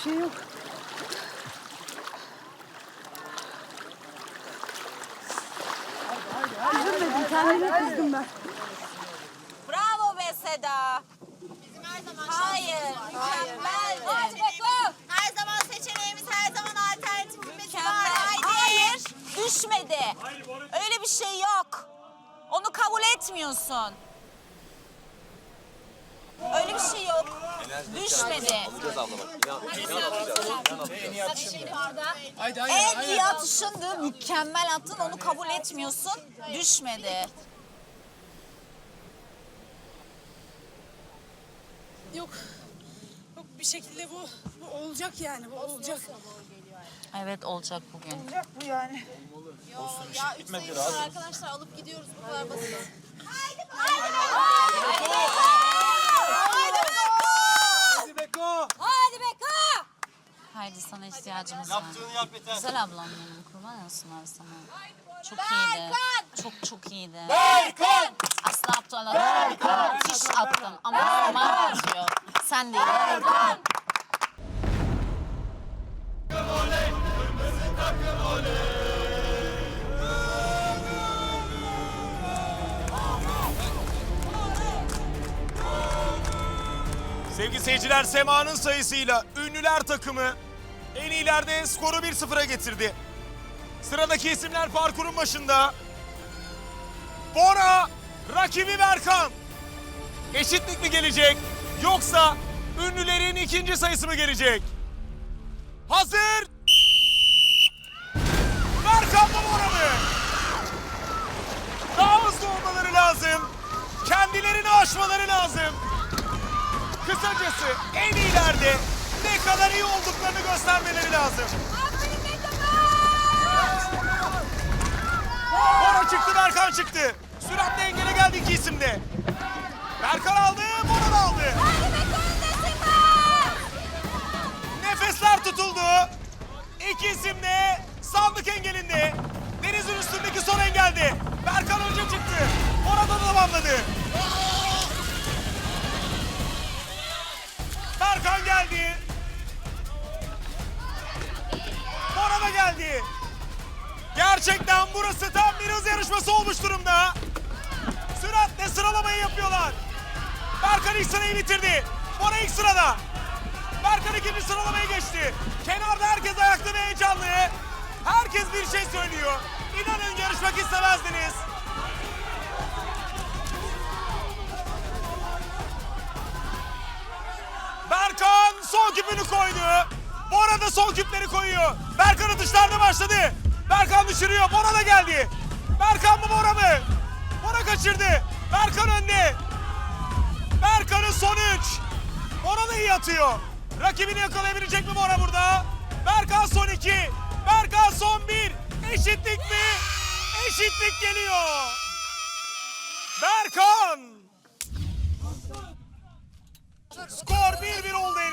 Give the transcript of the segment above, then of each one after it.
bir şey yok. Üzülmedim, kendime kızdım ben. Bravo be Seda. Bizim her zaman Hayır, mükemmeldi. Her zaman seçeneğimiz, her zaman alternatifimiz var. Haydi. Hayır, düşmedi. Öyle bir şey yok. Onu kabul etmiyorsun. Öyle bir şey yok. Düşmedi. En iyi atışındı, mükemmel attın, onu kabul etmiyorsun. Düşmedi. Yok. Yok bir şekilde bu, bu olacak yani, bu olacak. Evet olacak bugün. Olacak bu yani. Ya üç sayı var arkadaşlar alıp gidiyoruz bu kadar basit. Hadi Haydi sana ihtiyacımız var. Yaptığını yap yeter. Güzel ablam benim kurban olsunlar sana. Çok iyiydi. Çok çok iyiydi. Berkan. Asla aptal adam. Müthiş attın ama zaman atıyor. Sen değil. Sevgili seyirciler Sema'nın sayısıyla ünlüler takımı en iyilerde skoru 1-0'a getirdi. Sıradaki isimler parkurun başında. Bora, rakibi Berkan. Eşitlik mi gelecek yoksa ünlülerin ikinci sayısı mı gelecek? Hazır. Berkan mı Bora mı? Daha hızlı olmaları lazım. Kendilerini aşmaları lazım. Kısacası en kadar iyi olduklarını göstermeleri lazım. Bora çıktı, Berkan çıktı. Süratle engele geldi iki isimde. Berkan aldı, Bora da aldı. Nefesler tutuldu. İki isim de sandık engelinde. Denizin üstündeki son engelde. Berkan önce çıktı. Bora da tamamladı. Berkan geldi. Gerçekten burası tam bir hız yarışması olmuş durumda. Süratle sıralamayı yapıyorlar. Berkan ilk sırayı bitirdi. Bora ilk sırada. Berkan ikinci sıralamaya geçti. Kenarda herkes ayakta ve heyecanlı. Herkes bir şey söylüyor. İnanın yarışmak istemezdiniz. Berkan son küpünü koydu. Bora da son küpleri koyuyor. Berkan atışlarda başladı. Berkan düşürüyor. Bora da geldi. Berkan mı Bora mı? Bora kaçırdı. Berkan önde. Berkan'ın son üç. Bora da iyi atıyor. Rakibini yakalayabilecek mi Bora burada? Berkan son iki. Berkan son bir. Eşitlik mi? Eşitlik geliyor. Berkan. Skor 1-1 oldu en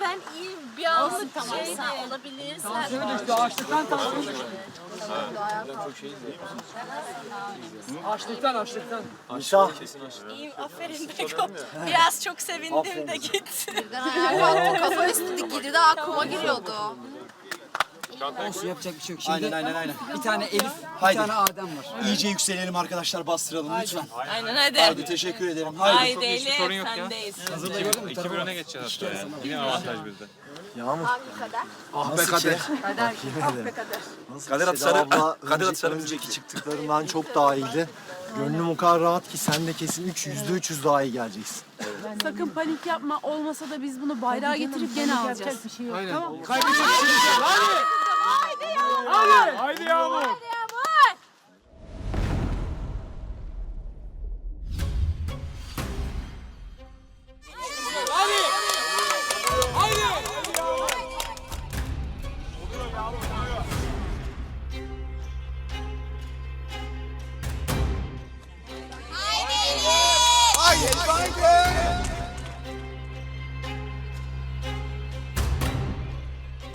ben iyiyim. Bir anlık tamam sen olabilirsin. Açlıktan açlıktan. İyiyim aferin Beko. Biraz çok sevindim de gitti. Birden ayağa kalktı kafa üstü dikildi de aklıma giriyordu. Olsun yapacak bir şey yok. Şimdi Aynen aynen aynen. bir tane Elif, bir Haydi. tane Adem var. İyice yükselelim arkadaşlar bastıralım lütfen. Aynen hadi. Hadi teşekkür ederim. Haydi. Haydi Elif sendeyiz. 2-1 öne geçeceğiz hatta ya. Yine avantaj bizde. Ah be kader. Kader, ah be kader. Kader atışları. Kader atışları. Önceki çıktıklarından çok daha iyiydi. Gönlüm o kadar rahat ki sen de kesin 3 yüzde 300 daha iyi geleceksin. Sakın panik yapma. Olmasa da biz bunu bayrağa getirip gene alacağız. Kaybedecek bir şeyimiz yok. Hadi. Haydi Yağmur. Hadi.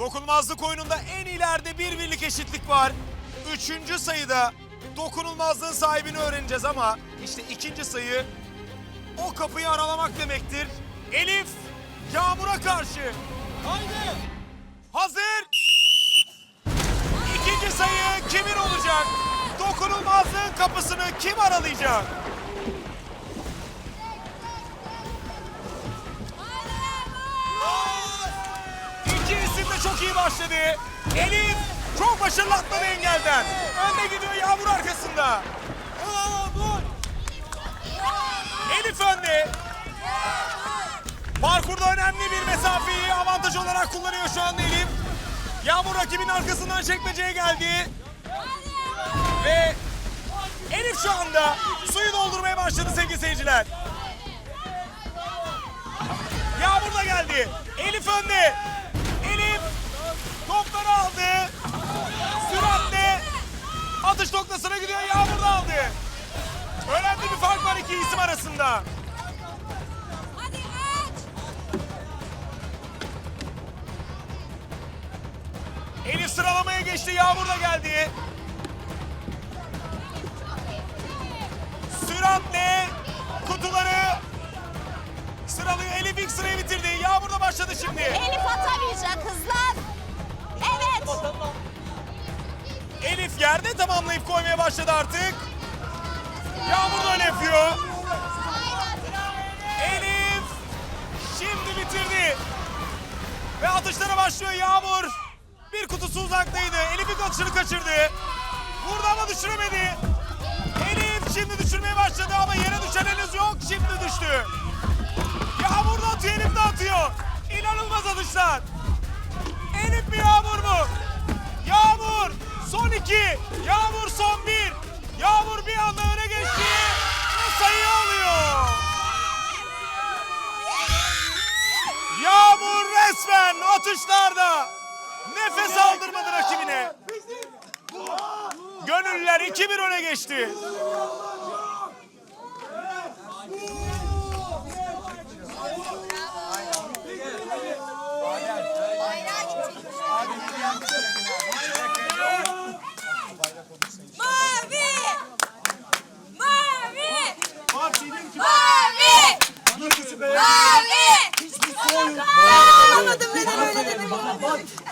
Dokunulmazlık oyununda en ileride bir birlik eşitlik var. Üçüncü sayıda dokunulmazlığın sahibini öğreneceğiz ama işte ikinci sayı o kapıyı aralamak demektir. Elif Yağmur'a karşı. Haydi. Hazır. İkinci sayı kimin olacak? Dokunulmazlığın kapısını kim aralayacak? Çok iyi başladı. Elif çok başarılı atladı engelden. Önde gidiyor Yağmur arkasında. Elif önde. Parkurda önemli bir mesafeyi avantaj olarak kullanıyor şu anda Elif. Yağmur rakibin arkasından çekmeceye geldi. Ve Elif şu anda suyu doldurmaya başladı sevgili seyirciler. Yağmur da geldi. Elif önde. Elif topları aldı. Süratle atış noktasına gidiyor. Yağmur da aldı. Önemli bir fark var iki isim arasında. Elif sıralamaya geçti. Yağmur da geldi. Süratle kutuları sıralıyor. Elif ilk sırayı bitirdi. Yağmur da başladı şimdi. Elif atamayacak hızlan. Evet. Elif yerde tamamlayıp koymaya başladı artık. Yağmur da öyle. Elif şimdi bitirdi. Ve atışlara başlıyor Yağmur. Bir kutusu uzaktaydı. Elif ilk atışını kaçırdı. Vurdu ama düşüremedi. Elif şimdi düşürmeye başladı ama yere düşen henüz yok. Şimdi düştü. Yağmur da atıyor, Elif de atıyor. İnanılmaz atışlar. Elif mi Yağmur mu? Yağmur son iki. Yağmur son bir. Yağmur bir anda öne geçti. Ve sayı alıyor. Yağmur resmen atışlarda nefes aldırmadı rakibine. Gönüllüler 2-1 öne geçti.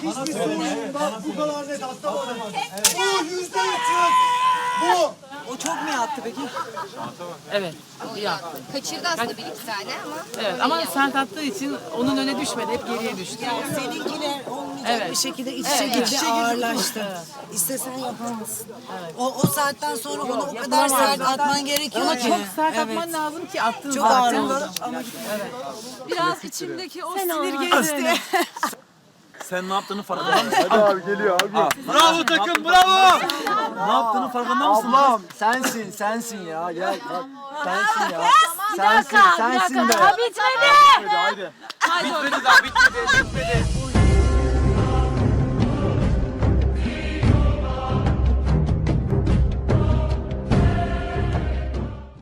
Hiçbir sorun bak bu kadar net atlamadım. Bu yüzde 300. Bu. O çok mu yattı peki? Evet. iyi attı. Kaçırdı aslında bir iki tane ama. Evet ama sert attığı için onun öne düşmedi. Hep geriye düştü. Seninkiler olmayacak Evet. bir şekilde iç içe gitti, ağırlaştı. İstesen yapamazsın. O, o saatten sonra onu o kadar sert atman gerekiyor Ama ki. çok sert Evet. atman lazım ki attın Çok zaten. ağırdı ama Biraz içimdeki o sinir gezdi. Sen ne yaptığını farkında mısın? Hadi abi geliyor abi. Bravo takım bravo. ne yaptığını farkında mısın? Ablam sensin sensin ya gel bak. Sensin ya. Sensin sensin de. bitmedi. Hadi haydi. Bitmedi daha bitmedi bitmedi.